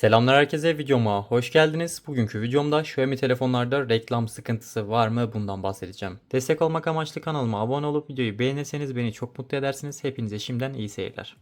Selamlar herkese videoma hoş geldiniz. Bugünkü videomda Xiaomi telefonlarda reklam sıkıntısı var mı bundan bahsedeceğim. Destek olmak amaçlı kanalıma abone olup videoyu beğenirseniz beni çok mutlu edersiniz. Hepinize şimdiden iyi seyirler.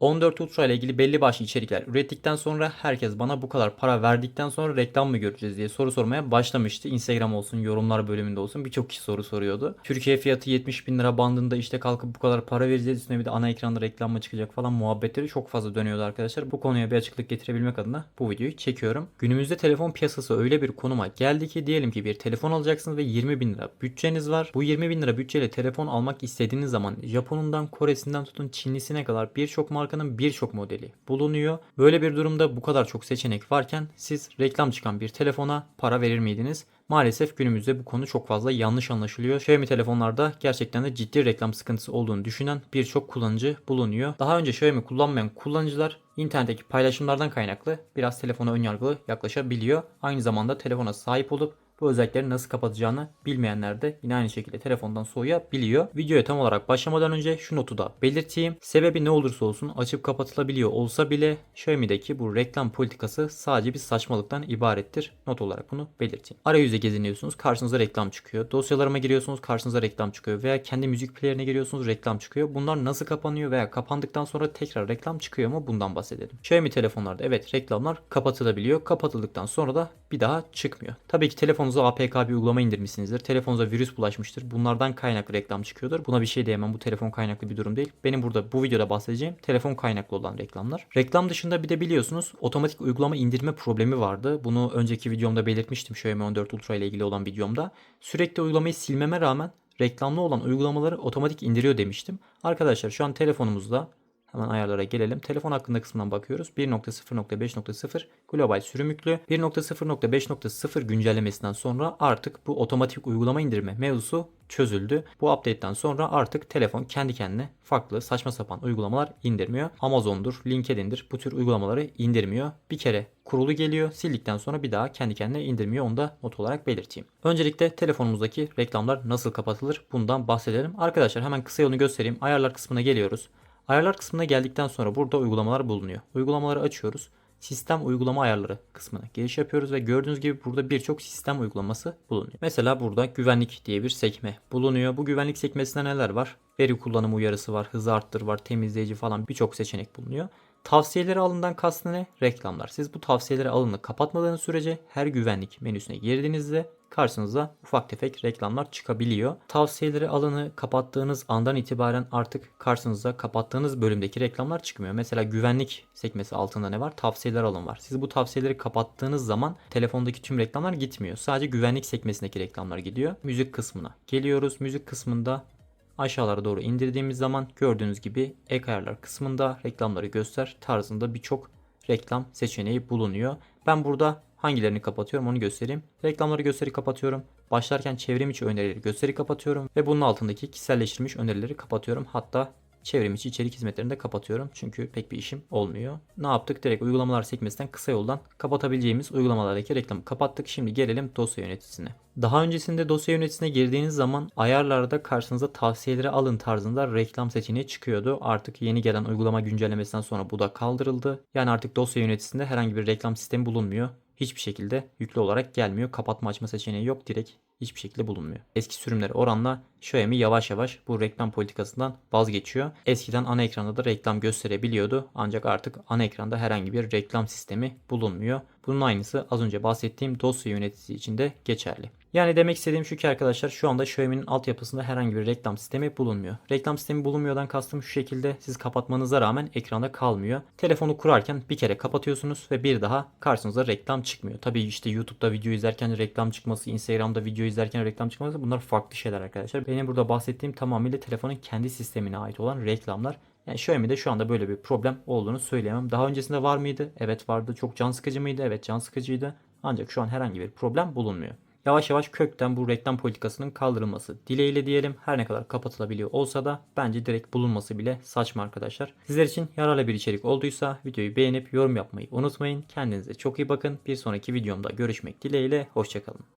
14 Ultra ile ilgili belli başlı içerikler ürettikten sonra herkes bana bu kadar para verdikten sonra reklam mı göreceğiz diye soru sormaya başlamıştı. Instagram olsun, yorumlar bölümünde olsun birçok kişi soru soruyordu. Türkiye fiyatı 70 bin lira bandında işte kalkıp bu kadar para vereceğiz üstüne bir de ana ekranda reklam mı çıkacak falan muhabbetleri çok fazla dönüyordu arkadaşlar. Bu konuya bir açıklık getirebilmek adına bu videoyu çekiyorum. Günümüzde telefon piyasası öyle bir konuma geldi ki diyelim ki bir telefon alacaksınız ve 20 bin lira bütçeniz var. Bu 20 bin lira bütçeyle telefon almak istediğiniz zaman Japon'undan Kore'sinden tutun Çinlisine kadar birçok markanın birçok modeli bulunuyor. Böyle bir durumda bu kadar çok seçenek varken siz reklam çıkan bir telefona para verir miydiniz? Maalesef günümüzde bu konu çok fazla yanlış anlaşılıyor. Xiaomi telefonlarda gerçekten de ciddi reklam sıkıntısı olduğunu düşünen birçok kullanıcı bulunuyor. Daha önce Xiaomi kullanmayan kullanıcılar internetteki paylaşımlardan kaynaklı biraz telefona önyargılı yaklaşabiliyor. Aynı zamanda telefona sahip olup bu özellikleri nasıl kapatacağını bilmeyenler de yine aynı şekilde telefondan soğuyabiliyor. Videoya tam olarak başlamadan önce şu notu da belirteyim. Sebebi ne olursa olsun açıp kapatılabiliyor olsa bile Xiaomi'deki bu reklam politikası sadece bir saçmalıktan ibarettir. Not olarak bunu belirteyim. Arayüze geziniyorsunuz karşınıza reklam çıkıyor. Dosyalarıma giriyorsunuz karşınıza reklam çıkıyor. Veya kendi müzik playerine giriyorsunuz reklam çıkıyor. Bunlar nasıl kapanıyor veya kapandıktan sonra tekrar reklam çıkıyor mu bundan bahsedelim. Xiaomi telefonlarda evet reklamlar kapatılabiliyor. Kapatıldıktan sonra da bir daha çıkmıyor. Tabii ki telefonunuza APK bir uygulama indirmişsinizdir. Telefonunuza virüs bulaşmıştır. Bunlardan kaynaklı reklam çıkıyordur. Buna bir şey diyemem. Bu telefon kaynaklı bir durum değil. Benim burada bu videoda bahsedeceğim telefon kaynaklı olan reklamlar. Reklam dışında bir de biliyorsunuz otomatik uygulama indirme problemi vardı. Bunu önceki videomda belirtmiştim Xiaomi 14 Ultra ile ilgili olan videomda. Sürekli uygulamayı silmeme rağmen reklamlı olan uygulamaları otomatik indiriyor demiştim. Arkadaşlar şu an telefonumuzda Hemen ayarlara gelelim. Telefon hakkında kısmından bakıyoruz. 1.0.5.0 global sürüm yüklü. 1.0.5.0 güncellemesinden sonra artık bu otomatik uygulama indirme mevzusu çözüldü. Bu update'ten sonra artık telefon kendi kendine farklı saçma sapan uygulamalar indirmiyor. Amazon'dur, LinkedIn'dir bu tür uygulamaları indirmiyor. Bir kere kurulu geliyor. Sildikten sonra bir daha kendi kendine indirmiyor. Onu da not olarak belirteyim. Öncelikle telefonumuzdaki reklamlar nasıl kapatılır bundan bahsedelim. Arkadaşlar hemen kısa yolunu göstereyim. Ayarlar kısmına geliyoruz. Ayarlar kısmına geldikten sonra burada uygulamalar bulunuyor. Uygulamaları açıyoruz. Sistem uygulama ayarları kısmına giriş yapıyoruz ve gördüğünüz gibi burada birçok sistem uygulaması bulunuyor. Mesela burada güvenlik diye bir sekme bulunuyor. Bu güvenlik sekmesinde neler var? Veri kullanımı uyarısı var, hızı arttır var, temizleyici falan birçok seçenek bulunuyor. Tavsiyeleri alından kastı ne? Reklamlar. Siz bu tavsiyeleri alını kapatmadığınız sürece her güvenlik menüsüne girdiğinizde karşınıza ufak tefek reklamlar çıkabiliyor. Tavsiyeleri alanı kapattığınız andan itibaren artık karşınıza kapattığınız bölümdeki reklamlar çıkmıyor. Mesela güvenlik sekmesi altında ne var? Tavsiyeler alın var. Siz bu tavsiyeleri kapattığınız zaman telefondaki tüm reklamlar gitmiyor. Sadece güvenlik sekmesindeki reklamlar gidiyor. Müzik kısmına geliyoruz. Müzik kısmında aşağılara doğru indirdiğimiz zaman gördüğünüz gibi ek ayarlar kısmında reklamları göster tarzında birçok reklam seçeneği bulunuyor. Ben burada hangilerini kapatıyorum onu göstereyim. Reklamları gösteri kapatıyorum. Başlarken çevrim içi önerileri gösteri kapatıyorum. Ve bunun altındaki kişiselleştirilmiş önerileri kapatıyorum. Hatta çevrim içi içerik hizmetlerini de kapatıyorum. Çünkü pek bir işim olmuyor. Ne yaptık? Direkt uygulamalar sekmesinden kısa yoldan kapatabileceğimiz uygulamalardaki reklamı kapattık. Şimdi gelelim dosya yöneticisine. Daha öncesinde dosya yöneticisine girdiğiniz zaman ayarlarda karşınıza tavsiyeleri alın tarzında reklam seçeneği çıkıyordu. Artık yeni gelen uygulama güncellemesinden sonra bu da kaldırıldı. Yani artık dosya yöneticisinde herhangi bir reklam sistemi bulunmuyor hiçbir şekilde yüklü olarak gelmiyor. Kapatma açma seçeneği yok. Direkt hiçbir şekilde bulunmuyor. Eski sürümler oranla Xiaomi yavaş yavaş bu reklam politikasından vazgeçiyor. Eskiden ana ekranda da reklam gösterebiliyordu. Ancak artık ana ekranda herhangi bir reklam sistemi bulunmuyor. Bunun aynısı az önce bahsettiğim dosya yöneticisi için de geçerli. Yani demek istediğim şu ki arkadaşlar şu anda Xiaomi'nin altyapısında herhangi bir reklam sistemi bulunmuyor. Reklam sistemi bulunmuyordan kastım şu şekilde siz kapatmanıza rağmen ekranda kalmıyor. Telefonu kurarken bir kere kapatıyorsunuz ve bir daha karşınıza reklam çıkmıyor. Tabii işte YouTube'da video izlerken reklam çıkması, Instagram'da video izlerken reklam çıkması bunlar farklı şeyler arkadaşlar. Benim burada bahsettiğim tamamıyla telefonun kendi sistemine ait olan reklamlar. Yani Xiaomi'de şu anda böyle bir problem olduğunu söyleyemem. Daha öncesinde var mıydı? Evet vardı. Çok can sıkıcı mıydı? Evet can sıkıcıydı. Ancak şu an herhangi bir problem bulunmuyor yavaş yavaş kökten bu reklam politikasının kaldırılması dileğiyle diyelim. Her ne kadar kapatılabiliyor olsa da bence direkt bulunması bile saçma arkadaşlar. Sizler için yararlı bir içerik olduysa videoyu beğenip yorum yapmayı unutmayın. Kendinize çok iyi bakın. Bir sonraki videomda görüşmek dileğiyle. Hoşçakalın.